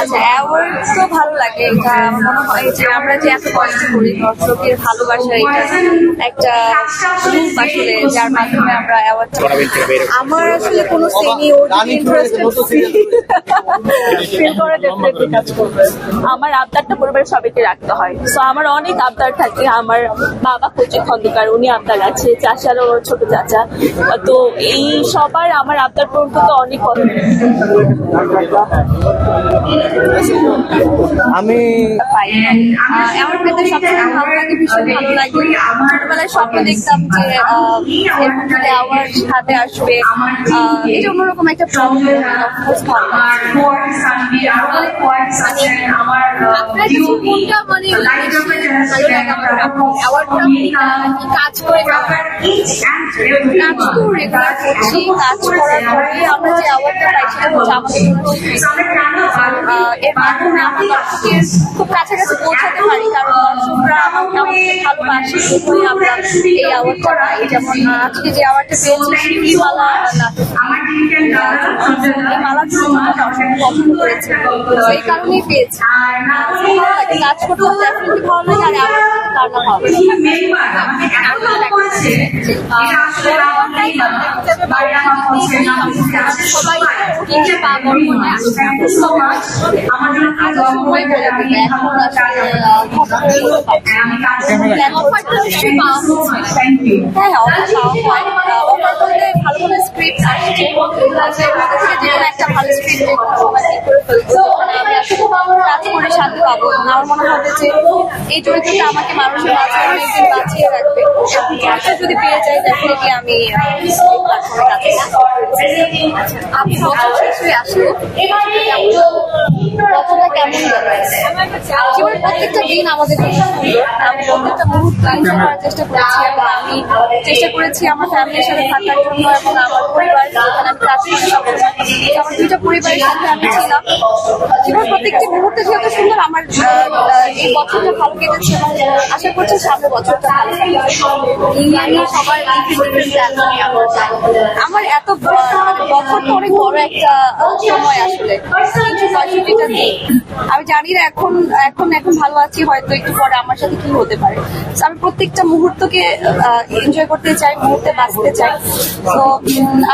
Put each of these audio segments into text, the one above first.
আচ্ছা অ্যাওয়ার্ড তো ভালো লাগে এটা আমার মনে হয় যে আমরা যে এত কষ্ট করি দর্শকের ভালোবাসা এটা একটা রূপ আসলে যার মাধ্যমে আমরা অ্যাওয়ার্ড আমার আসলে কোনো সেমি ইন্টারেস্টেড ফিল করে। ডেফিনেটলি কাজ করবে। আমার আবদারটা পরিবারের সবাইকে রাখতে হয়। তো আমার অনেক আবদার থাকে। আমার বাবা কচি খন্দকার উনি আবদার আছে চাচার ওর ছোট চাচা। তো এই সবার আমার আবদার পূরণ করতে অনেক কথা আমি অ্যাওয়ার্ড পেতে সবসময় ভালো লাগে ভীষণ ভালো লাগে ছোটবেলায় স্বপ্ন দেখতাম যে আহ, এরকম যদি অ্যাওয়ার্ড হাতে আসবে আহ, এটা অন্যরকম একটা প্রবলেম মানে আমার কাজ করে কাজ তো করছি কাজ করার পরে আমরা যে অ্যাওয়ার্ডটা পাই সেটা হচ্ছে আমাদের জন্য আহ, এর মাধ্যমে আমরা দর্শকের খুব কাছাকাছি পৌঁছাতে পারি কারণ দর্শকরা আমাকে ভালোবাসে সেজন্যই আমরা এই অ্যাওয়ার্ডটা পাই যেমন আজকে যে অ্যাওয়ার্ডটা পেয়েছি নাটক এই জন্য দর্শক পছন্দ করেছে এই কারণেই পেয়েছি কাজ করতে ডেফিনেটলি ভালো লাগে আর না সবাই কিনতে পাবো আমার জন্য কাজ সময় বলে দিবে এখন আসলে অফারটা নিশ্চয়ই পাওয়া হ্যাঁ অফার পাওয়া হয়। অফার করলে ভালো ভালো স্ক্রিপ্ট আসছে একটা ভালো স্ক্রিপ্ট করে শান্তি পাবো। মনে এই আমাকে মানুষের বাঁচিয়ে যদি পেয়ে যাই আমি কেমন প্রত্যেকটা দিন আমাদের আমি প্রত্যেকটা মুহূর্ত চেষ্টা করেছি এবং আমি চেষ্টা করেছি আমার ফ্যামিলির সাথে থাকার জন্য। এবং আমার পরিবার আমি আমার পরিবারের সাথে আমি ছিলাম। জীবনের প্রত্যেকটি মুহূর্তে যেহেতু সুন্দর আমার এই বছরটা ভালো কেটেছে এবং আশা করছি সামনের বছরটা ভালো কাটবে। সবার আমার এত মানে বছর অনেক বড় একটা সময় আসলে। আমি জানি না এখন এখন এখন ভালো আছি, হয়তো একটু পরে আমার সাথে কি হতে পারে। আমি প্রত্যেকটা মুহূর্তকে এনজয় করতে চাই, মুহূর্তে বাঁচতে চাই। তো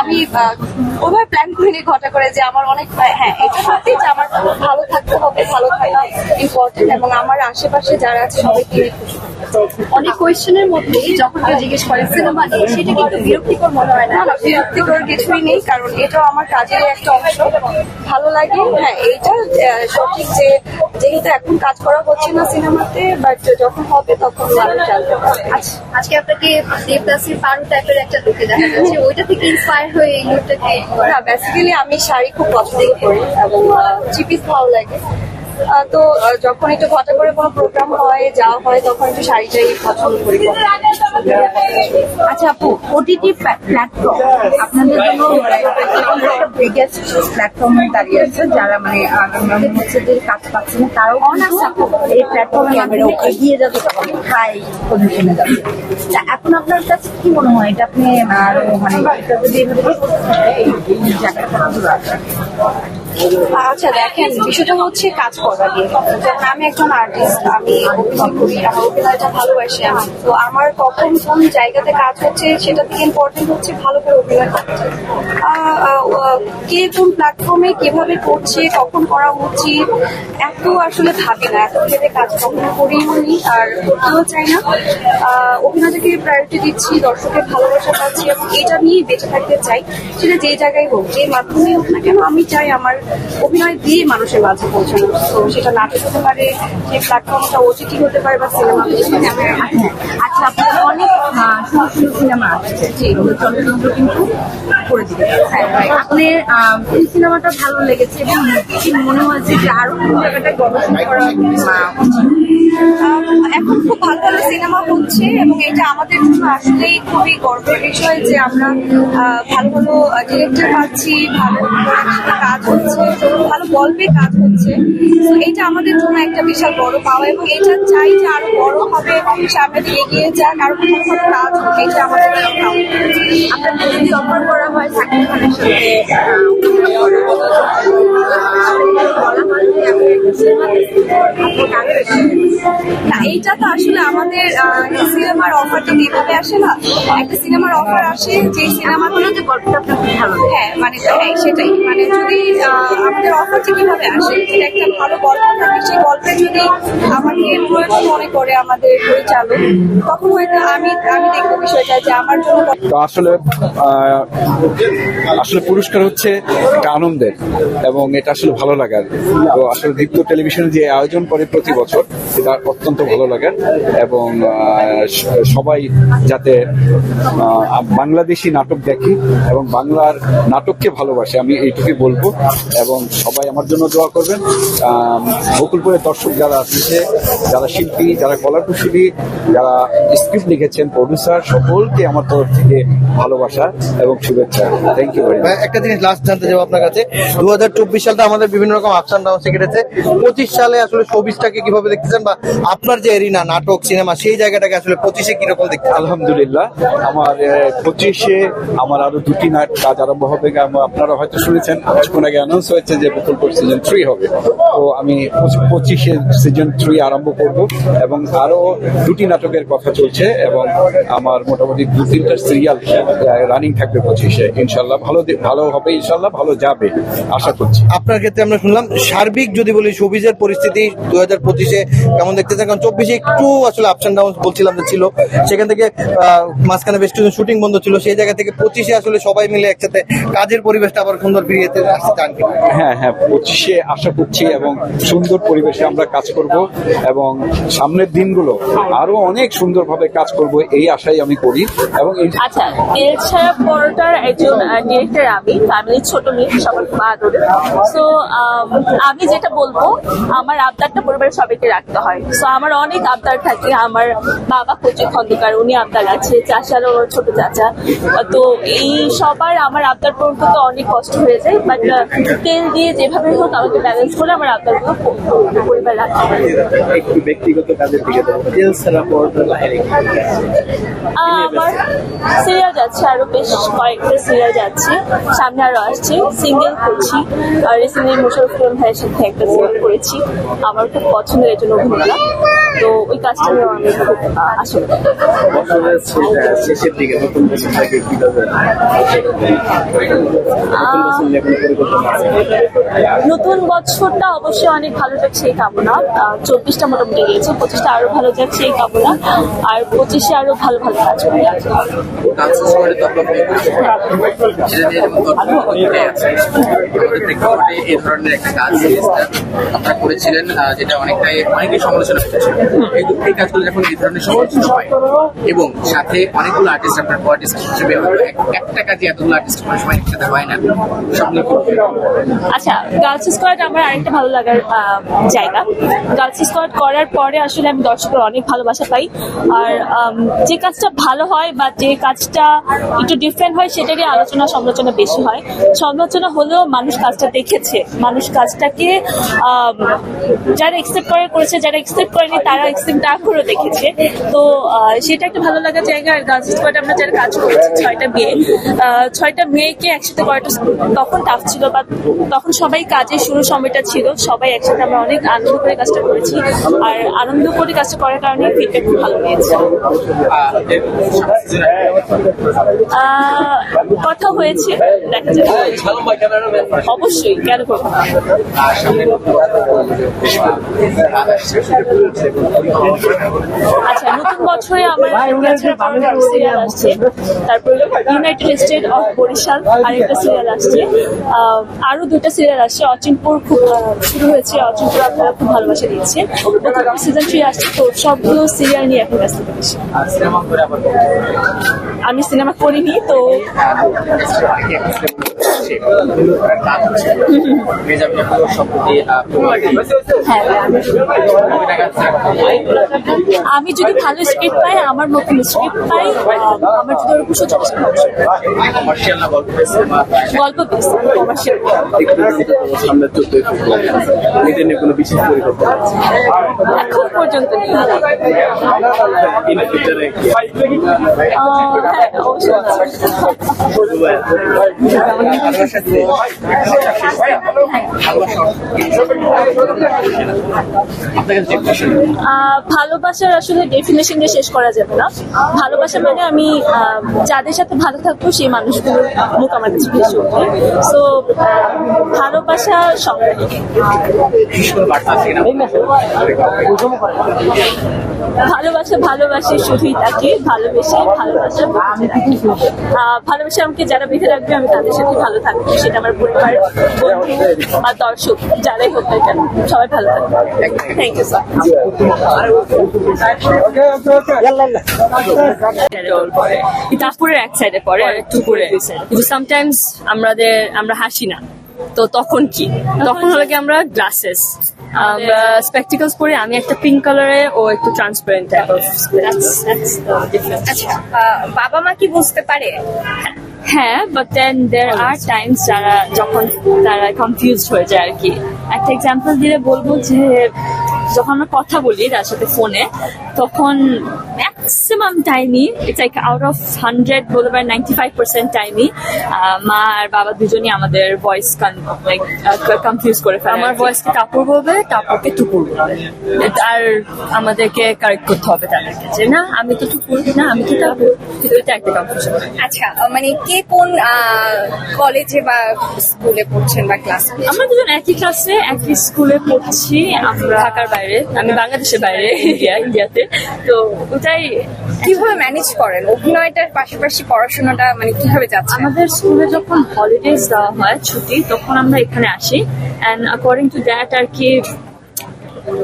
আমি আহ, ওইভাবে প্ল্যান করিনি ঘটা করে যে আমার অনেক হ্যাঁ এটা সত্যি যে আমার ভালো থাকতে হবে ভালো থাকা ইম্পর্টেন্ট এবং আমার আশেপাশে যারা আছে সবাইকে অনেক কোয়েশ্চেনের মধ্যে যখন কেউ জিজ্ঞেস করে সিনেমা নিয়ে সেটা কিন্তু বিরক্তিকর মনে হয় না? বিরক্তিকর কিছুই নেই কারণ এটাও আমার কাজের একটা অংশ। ভালো লাগে হ্যাঁ এইটা সঠিক যে যেহেতু এখন কাজ করা হচ্ছে না সিনেমাতে বাট যখন হবে তখন মানুষ জানতে পারবে। আজ- আজকে আপনাকে দেবদাসের পারু টাইপের একটা লুকে দেখা যাচ্ছে ওইটা থেকে ইন্সপায়ার হয়ে এই লুকটাকে না বেসিক্যালি আমি শাড়ি খুব পছন্দ করি এবং চিপিস ভালো লাগে। তো যখন একটু ঘটা করে কোনো প্রোগ্রাম হয় যাওয়া হয় তখন একটু শাড়িটাই পছন্দ করি। আচ্ছা আপু ওটিটি প্ল্যাটফর্ম আপনাদের জন্য বিগেস্ট প্ল্যাটফর্মে দাঁড়িয়ে আছে যারা মানে হচ্ছে যে কাজ পাচ্ছে না তারাও কিন্তু এই প্ল্যাটফর্মের মাধ্যমে এগিয়ে যাবে অনেক হাই পজিশনে যাবে। এখন আপনার কাছে কি মনে হয়? এটা আপনি আরও মানে এটা যদি আচ্ছা দেখেন বিষয়টা হচ্ছে কাজ করা দিয়ে যেমন আমি একজন আর্টিস্ট আমি অভিনয় করি আমার অভিনয়টা ভালোবাসি আমি তো আমার কখন কোন জায়গাতে কাজ হচ্ছে সেটা থেকে ইম্পর্টেন্ট হচ্ছে ভালো করে অভিনয় আহ, কে কোন প্ল্যাটফর্মে কীভাবে করছে কখন করা উচিত এত আসলে ভাবি না। এত ভেবে কাজ কখনো করিও নি আর করতেও চাই না। অভিনয়টাকে প্রায়োরিটি দিচ্ছি দর্শকের ভালোবাসা পাচ্ছি এবং এটা নিয়েই বেঁচে থাকতে চাই। সেটা যে জায়গায় হোক যে মাধ্যমে হোক না কেন আমি চাই আমার অভিনয় দিয়ে মানুষের মাঝে পৌঁছানো। তো সেটা নাটক হতে পারে যে প্ল্যাটফর্মটা ওটিটি হতে পারে বা সিনেমা আচ্ছা আপনাদের অনেক সুন্দর সুন্দর সিনেমা আসছে যেগুলো চলচ্চিত্র কিন্তু করে আপনার এই সিনেমাটা ভালো লেগেছে এবং মনে হয়েছে যে আরও কোন জায়গাটা গবেষণা করা হচ্ছে এবং এটা আমাদের জন্য আসলেই খুবই গর্বের বিষয় যে আমরা আহ, ভালো ভালো ডিরেক্টর পাচ্ছি ভালো কাজ হচ্ছে ভালো গল্পে কাজ হচ্ছে তো এটা আমাদের জন্য একটা বিশাল বড় পাওয়া এবং এটা চাই যে আরও বড় হবে এবং সামনে দিয়ে এগিয়ে যাক আরও ভালো ভালো কাজ হোক এটা আমাদের। আপনার যদি অফার করা হয় সাকিব খানের সাথে হয় না এইটা তো আসলে আমাদের সিনেমার অফার যদি এভাবে আসে না? একটা সিনেমার অফার আসে যে সিনেমাগুলো যে গল্পটা আপনার ভালো হ্যাঁ মানে হ্যাঁ সেটাই। মানে যদি আমাদের অফারটা কীভাবে আসে যে একটা ভালো গল্প থাকে। সেই গল্পে যদি আমাকে প্রয়োজন মনে করে আমাদের পরিচালক তখন হয়তো আমি আমি দেখব বিষয়টা যে আমার জন্য তো আসলে আসলে পুরস্কার হচ্ছে একটা আনন্দের এবং এটা আসলে ভালো লাগার তো আসলে দীপ্ত টেলিভিশন যে আয়োজন করে প্রতি বছর এটা অত্যন্ত ভালো লাগে এবং সবাই যাতে বাংলাদেশি নাটক দেখি এবং বাংলার নাটককে ভালোবাসে আমি এইটুকুই বলব। এবং সবাই আমার জন্য দোয়া করবেন। বকুলপুরের দর্শক যারা আসছে যারা শিল্পী যারা কলাকুশলী যারা স্ক্রিপ্ট লিখেছেন প্রডিউসার সকলকে আমার তরফ থেকে ভালোবাসা এবং শুভেচ্ছা। থ্যাংক ইউ ভেরি ভাই, একটা জিনিস লাস্ট জানতে যাব আপনার কাছে। দু হাজার চব্বিশ সালটা আমাদের বিভিন্ন রকম আপস অ্যান্ড ডাউন কেটেছে। পঁচিশ সালে আসলে শোবিসটাকে কীভাবে দেখতেছেন বা আপনার যে এরিনা নাটক সিনেমা সেই জায়গাটাকে আসলে পঁচিশে কীরকম দেখতে আলহামদুলিল্লাহ আমার পঁচিশে আমার আরও দুটি নাট কাজ আরম্ভ হবে। আপনারা হয়তো শুনেছেন কিছুক্ষণ আগে অ্যানাউন্স হয়েছে যে বকুলপুর সিজন থ্রি হবে। তো আমি পঁচিশে সিজন থ্রি আরম্ভ করব এবং আরও দুটি নাটকের কথা চলছে এবং আমার মোটামুটি দু তিনটা সিরিয়াল রানিং থাকবে পঁচিশে। ইনশাল্লাহ ভালো ভালো হবে ইনশাল্লাহ ভালো যাবে আশা করছি। আপনার ক্ষেত্রে আমরা শুনলাম সার্বিক যদি বলি শোবিজের পরিস্থিতি দু হাজার পঁচিশে কেমন দেখতেছেন কারণ চব্বিশে একটু আসলে আপস অ্যান্ড ডাউন বলছিলাম যে ছিল। সেখান থেকে মাঝখানে বেশ কিছু শুটিং বন্ধ ছিল। সেই জায়গা থেকে পঁচিশে আসলে সবাই মিলে একসাথে কাজের পরিবেশটা আবার সুন্দর ফিরিয়ে আসতে চান? হ্যাঁ হ্যাঁ পঁচিশে আশা করছি এবং সুন্দর পরিবেশে আমরা কাজ করব এবং সামনের দিনগুলো আরও অনেক সুন্দরভাবে কাজ করব এই আশাই আমি করি এবং আচ্ছা এছাড়া পরোটার একজন ডিরেক্টর আমি ফ্যামিলির ছোট মেয়ে সবার খুব আদরের। সো আমি যেটা বলব আমার আবদারটা পরিবারের সবাইকে রাখতে হয়। সো আমার অনেক আবদার থাকে আমার বাবা কচি খন্দকার উনি আবদার আছে ওর ছোট চাচা। তো এই সবার আমার আবদার পূরণ করতে অনেক কষ্ট হয়ে যায় বাট তেল দিয়ে যেভাবে হোক আমাকে ব্যালেন্স করে আমার আবদারগুলো পরিবার রাখতে হয়। একটু ব্যক্তিগত কাজের দিকে যাব। ছাড়া পড়ার বাইরে আহ, আমার সিরিয়াল যাচ্ছে আরও বেশ কয়েকটা সিরিয়াল যাচ্ছে সামনে আরও আসছে সিঙ্গেল করছি আর রিসেন্টলি মোশারফ ভাইয়ের সাথে একটা সিনেমা করেছি। আমার খুব পছন্দের একজন অভিনেতা। তো ওই কাজটা আমি খুব শেষ- শেষের দিকে নতুন বছরটাকে কীভাবে নতুন বছরটা অবশ্যই অনেক ভালো যাচ্ছে এই কামনা। চব্বিশটা মোটামুটি গিয়েছে পঁচিশটা আরও ভালো যাচ্ছে এই কামনা। আর পঁচিশে আরও ভালো ভালো কাজ করে আছে। এই ধরনের একটা কাজ আপনারা করেছিলেন যেটা অনেকটাই অনেকেই সমালোচনা করেছে এই কাজগুলো যখন এই ধরনের হয়। এবং সাথে অনেকগুলো আর্টিস্ট আপনার আর্টিস্ট হিসেবে একটা কাজে এতগুলো আর্টিস্ট সময় একসাথে হয় না। আচ্ছা গার্লস স্কোয়াড আমার আরেকটা ভালো লাগার জায়গা। গার্লস স্কোয়াড করার পরে আসলে আমি দর্শকের অনেক ভালোবাসা পাই। আর যে কাজটা ভালো হয় বা যে কাজটা একটু ডিফারেন্ট হয় সেটারই আলোচনা সমালোচনা বেশি হয়। সমালোচনা হলেও মানুষ কাজটা দেখেছে। মানুষ কাজটাকে যারা এক্সেপ্ট করে করেছে, যারা এক্সেপ্ট করেনি, তারা এক্সেপ্ট না করেও দেখেছে, তো সেটা একটা ভালো লাগার জায়গা আর গার্লস স্কোয়াড আমরা যারা কাজ করেছি, ছয়টা মেয়ে ছয়টা মেয়েকে একসাথে করাটা তখন টাফ ছিল বা তখন সবাই কাজের শুরু সময়টা ছিল, সবাই একসাথে আমরা অনেক আনন্দ করে কাজটা করেছি, আর আনন্দ করে কাজটা করার কারণে ফিডব্যাক খুব ভালো পেয়েছি। কথা হয়েছে, দেখা যাবে অবশ্যই, কেন করব আর আচ্ছা নতুন বছরে আমার সিরিয়াল আসছে তারপর ইউনাইটেড স্টেট অফ বরিশাল আরেকটা সিরিয়াল আসছে আহ, আরও দুটা সিরিয়াল আসছে অচিনপুর খুব শুরু হয়েছে অচিনপুর আপনারা খুব ভালোবাসা দিচ্ছে সিজন থ্রি আসছে তো সবগুলো সিরিয়াল নিয়ে এখন ব্যস্ত রয়েছে আর সিনেমা করে হ্যাঁ আমি যদি ভালো স্ক্রিপ্ট পাই আমার নতুন স্ক্রিপ্ট পাই আমার যদি ওরকম সুযোগ গল্প নিয়ে কোনো বিশেষ পরিকল্পনা এখন পর্যন্ত নেই। ভালোবাসার আসলে ডেফিনেশন দিয়ে শেষ করা যাবে না। ভালোবাসা মানে আমি যাদের সাথে ভালো থাকব সেই মানুষগুলোর মুখ আমার কাছে ভেসে ওঠে। সো ভালোবাসা সব ভালোবাসা, ভালোবাসে শুধুই তাকে, ভালোবেসে ভালোবাসা ভালোবাসা আমাকে যারা বেঁধে রাখবে, আমি তাদের সাথে ভালো থাকব। সেটা আমার পরিবার, বন্ধু আর দর্শক, যারাই হোক না কেন, সবাই ভালো থাকবে। থ্যাংক ইউ স্যার তারপরে এক সাইডে পড়ে আর একটু করে কিন্তু সামটাইমস আমাদের, আমরা হাসি না। তো তখন কি? তখন হলো কি আমরা গ্লাসেস আমরা স্পেকটিকলস পরে আমি একটা পিঙ্ক কালারে ও একটু ট্রান্সপারেন্ট টাইপ অফ আচ্ছা বাবা মা কি বুঝতে পারে? হ্যাঁ but then there R Times যারা যখন তারা কনফিউজ হয়ে যায় আর কি। একটা এক্সাম্পল দিলে বলব যে যখন আমরা কথা বলি তার সাথে ফোনে তখন ম্যাক্সিমাম টাইমই it's like out of hundred বলতে পারেন নাইনটি ফাইভ পার্সেন্ট টাইমই মা আর বাবা দুজনই আমাদের ভয়েস লাইক কনফিউজ করে ফেলে আমার ভয়েসকে কাপড় বলবে কাপড়কে টুকুর বলবে। আর আমাদেরকে কারেক্ট করতে হবে তাদেরকে যে না আমি তো টুকুর না আমি তো কাপড়। এটা একটা কনফিউশন আচ্ছা মানে কে কোন কলেজে বা স্কুলে পড়ছেন বা ক্লাসে আমরা দুজন একই ক্লাসে একই স্কুলে পড়ছি আমরা ঢাকার বাইরে আমি বাংলাদেশের বাইরে ইন্ডিয়া ইন্ডিয়াতে। তো ওটাই কীভাবে ম্যানেজ করেন? অভিনয়টার পাশাপাশি পড়াশোনাটা মানে কীভাবে যাচ্ছে? আমাদের স্কুলে যখন হলিডেজ দেওয়া হয় ছুটি তখন আমরা এখানে আসি। অ্যান্ড অ্যাকর্ডিং টু দ্যাট আর কি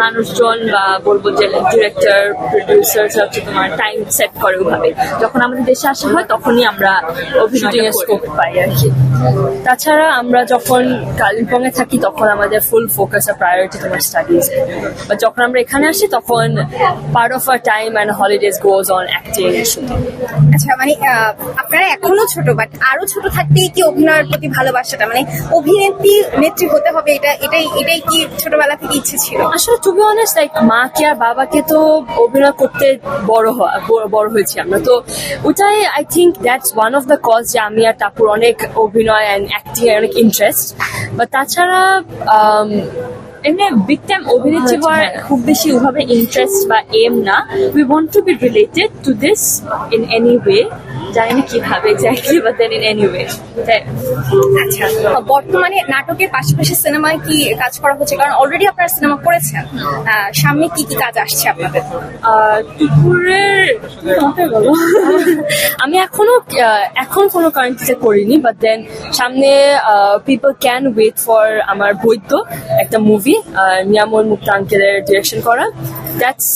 মানুষজন বা বলব যে ডিরেক্টর প্রডিউসার হচ্ছে তোমার টাইম সেট করে ওইভাবে যখন আমাদের দেশে আসা হয় তখনই আমরা অভিনয় স্কোপ পাই আর কি। তাছাড়া আমরা যখন কালিম্পং এ থাকি তখন আমাদের ফুল ফোকাস আর প্রায়োরিটি তোমার স্টাডিজ বা যখন আমরা এখানে আসি তখন part of R time and holidays goes on acting shooting আচ্ছা মানে আপনারা এখনও ছোট বাট আরও ছোট থাকতেই কি অভিনয়ের প্রতি ভালোবাসাটা মানে অভিনেত্রী নেত্রী হতে হবে এটা এটাই এটাই কি ছোটবেলা থেকে ইচ্ছে ছিল? আসলে টু বি অনেস্ট লাইক মাকে আর বাবাকে তো অভিনয় করতে বড় হওয়া বড়- হয়েছি আমরা। তো ওটাই I think that's one of the cause যে আমি আর টাপুর অনেক অভিনয় অ্যান্ড অ্যাক্টিং এর অনেক ইন্টারেস্ট বা তাছাড়া um, এমনি বিগ টাইম অভিনেত্রী হওয়ার খুব বেশি ওভাবে ইন্টারেস্ট বা এম না। We want to be related to this in any way জানি না কীভাবে exactly but then in any way আচ্ছা বর্তমানে নাটকের পাশাপাশি সিনেমায় কি কাজ করা হচ্ছে? কারণ অলরেডি আপনারা সিনেমা করেছেন। সামনে কি কি কাজ আসছে আপনাদের? দুপুরের আমি এখনও এখন কোনো কারেন্টিতে করিনি বাট দেন সামনে পিপল ক্যান ওয়েট ফর আমার বৈদ্য একটা মুভি নিয়ামল মুক্ত আঙ্কেলের ডিরেকশন করা। That's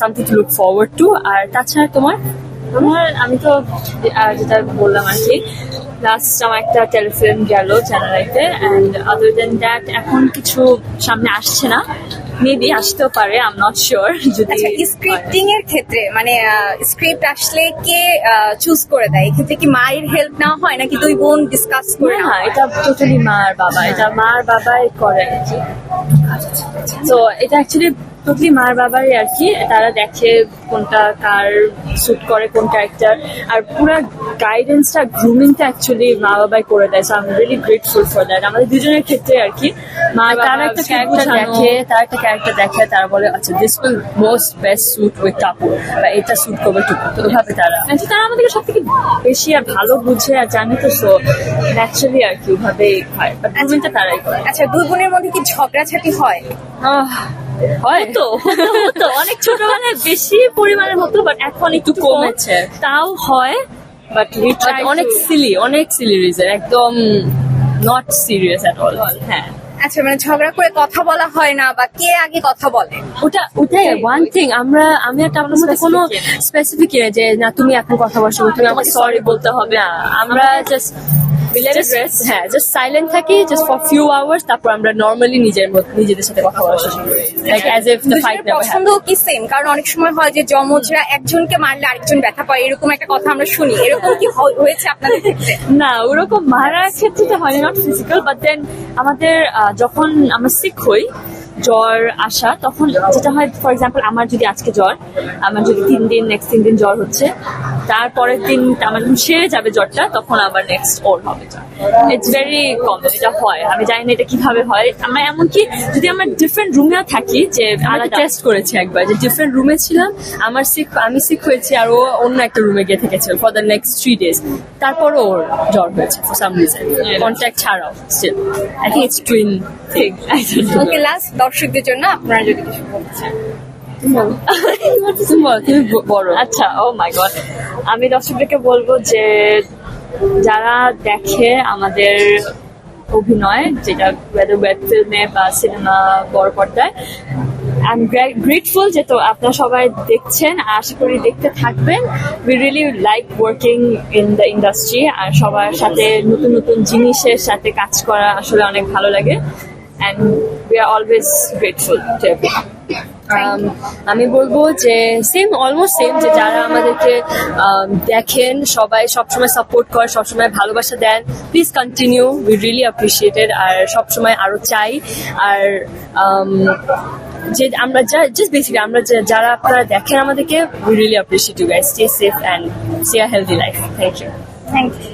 something to look forward to আর তাছাড়া তোমার? আমার আমি তো যেটা বললাম আর কি লাস্ট আমার একটা টেলিফিল্ম গেল চ্যানেলাইতে অ্যান্ড আদার দেন দ্যাট এখন কিছু সামনে আসছে না। মেবি আসতেও পারে আই এম নট শিওর যদি আচ্ছা স্ক্রিপ্টিং এর ক্ষেত্রে মানে স্ক্রিপ্ট আসলে কে চুজ করে দেয়? এক্ষেত্রে কি মায়ের হেল্প না হয় নাকি দুই বোন ডিসকাস করে না এটা টোটালি মা আর বাবা এটা মা আর বাবাই করে। আর কি তো এটা অ্যাকচুয়ালি টোটালি মার বাবারই আর কি তারা দেখে কোনটা কার শুট করে কোন ক্যারেক্টার আর পুরো গাইডেন্সটা গ্রুমিংটা অ্যাকচুয়ালি মা বাবাই করে দেয় so I am really grateful for that আমাদের দুজনের ক্ষেত্রে আর কি মা তারা একটা ক্যারেক্টার দেখে তারা একটা ক্যারেক্টার দেখে তারা বলে আচ্ছা this will most best shoot with Tapu বা এটা শুট করবে টুকু তো ওইভাবে তারা। And তারা আমাদেরকে সব থেকে বেশি আর ভালো বুঝে আর জানে তো সো ন্যাচারালি আর কি ওইভাবেই হয়। বাট গ্রুমিংটা তারাই করে। আচ্ছা দুই বোনের মধ্যে কি ঝগড়াঝাটি হয়? আহ, হয়। তো হতো অনেক ছোটবেলায় বেশি পরিমাণের হতো বাট এখন একটু কমেছে তাও হয় বাট অনেক সিলি অনেক সিলি রিজন একদম নট সিরিয়াস এট অল হ্যাঁ। আচ্ছা মানে ঝগড়া করে কথা বলা হয় না বা কে আগে কথা বলে? ওটা ওটাই ওয়ান থিং আমরা আমি একটা আপনার মধ্যে কোনো স্পেসিফিক যে না তুমি এখন কথা বলছো তুমি আমাকে সরি বলতে হবে আমরা জাস্ট হ্যাঁ জাস্ট সাইলেন্ট থাকি জাস্ট ফর ফিউ আওয়ার্স তারপর আমরা নর্মালি নিজের নিজেদের সাথে কথা বলা শুরু করি। Like as if the fight দুজনের পছন্দ কি সেম কারণ অনেক সময় হয় যে যমজরা একজনকে মারলে আরেকজন ব্যথা পায় এরকম একটা কথা আমরা শুনি। এরকম কি হয়েছে আপনাদের ক্ষেত্রে? না ওরকম মারার ক্ষেত্রে তো হয় নট ফিজিক্যাল বাট দেন আমাদের যখন আমরা সিক হই জ্বর আসা তখন যেটা হয় ফর এক্সাম্পল আমার যদি আজকে জ্বর আমার যদি তিন দিন নেক্সট তিন দিন জ্বর হচ্ছে তারপরের দিন আমার যখন সেরে যাবে জ্বরটা তখন আবার নেক্সট ওর হবে জ্বর। ইটস ভেরি কমন এটা হয়। আমি জানি না এটা কীভাবে হয়। আমরা এমনকি যদি আমরা ডিফারেন্ট রুমেও থাকি যে আলাদা টেস্ট করেছি একবার যে ডিফারেন্ট রুমে ছিলাম আমার সিক আমি সিক হয়েছি আর ও অন্য একটা রুমে গিয়ে থেকেছিল for the next three days তারপরও ওর জ্বর হয়েছে ফর সাম রিজন কন্ট্যাক্ট ছাড়াও still I think it's twin ঠিক ওকে লাস্ট দর্শকদের জন্য আপনারা যদি কিছু বলতে চান। আচ্ছা ও মাই গড আমি দর্শকদেরকে বলব যে যারা দেখে আমাদের অভিনয়, যেটা ওয়েব ফিল্মে বা সিনেমা বড় পর্দায় আই এম গ্রেটফুল যে তো আপনারা সবাই দেখছেন আশা করি দেখতে থাকবেন। We really like working in the industry আর সবার সাথে নতুন নতুন জিনিসের সাথে কাজ করা আসলে অনেক ভালো লাগে। And we are always grateful to everyone আমি বলব যে সেম অলমোস্ট সেম যে যারা আমাদেরকে um, দেখেন সবাই সবসময় সাপোর্ট করে সবসময় ভালোবাসা দেন please continue we really appreciated আর সবসময় আরও চাই আর um, যে আমরা যা জাস্ট বেসিক্যালি আমরা যারা আপনারা দেখেন আমাদেরকে we really appreciate you guys stay safe and see a healthy life thank you thank you